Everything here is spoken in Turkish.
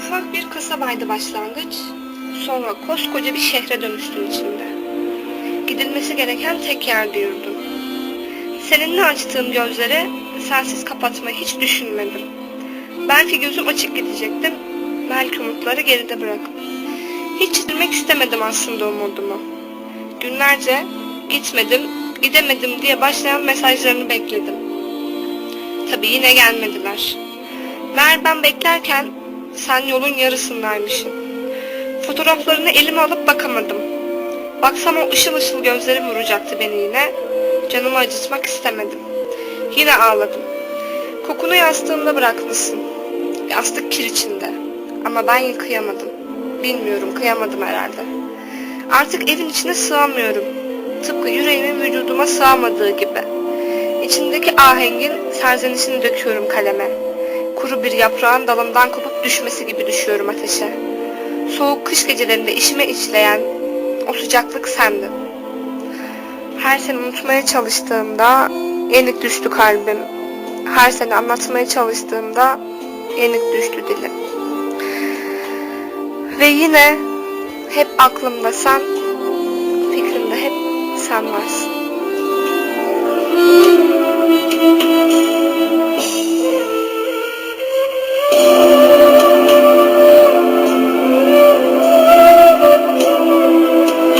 Ufak bir kasabaydı başlangıç. Sonra koskoca bir şehre dönüştüm içinde. Gidilmesi gereken tek yerde yürüdüm. Seninle açtığım gözleri sensiz kapatmayı hiç düşünmedim. Belki gözüm açık gidecektim. Belki umutları geride bırakıp. Hiç yitirmek istemedim aslında umudumu. Günlerce gitmedim, gidemedim diye başlayan mesajlarını bekledim. Tabii yine gelmediler. Meğer ben beklerken sen yolun yarısındaymışsın. Fotoğraflarını elime alıp bakamadım. Baksam o ışıl ışıl gözlerim vuracaktı beni yine. Canımı acıtmak istemedim. Yine ağladım. Kokunu yastığımda bırakmışsın. Yastık kir içinde. Ama ben yıkayamadım. Bilmiyorum kıyamadım herhalde. Artık evin içine sığamıyorum. Tıpkı yüreğimin vücuduma sığamadığı gibi. İçindeki ahengin serzenişini döküyorum kaleme. Kuru bir yaprağın dalından kopup düşmesi gibi düşüyorum ateşe. Soğuk kış gecelerinde işime içleyen o sıcaklık sendin. Her seni unutmaya çalıştığımda yenik düştü kalbim. Her seni anlatmaya çalıştığımda yenik düştü dilim. Ve yine hep aklımda sen, fikrimde hep sen varsın.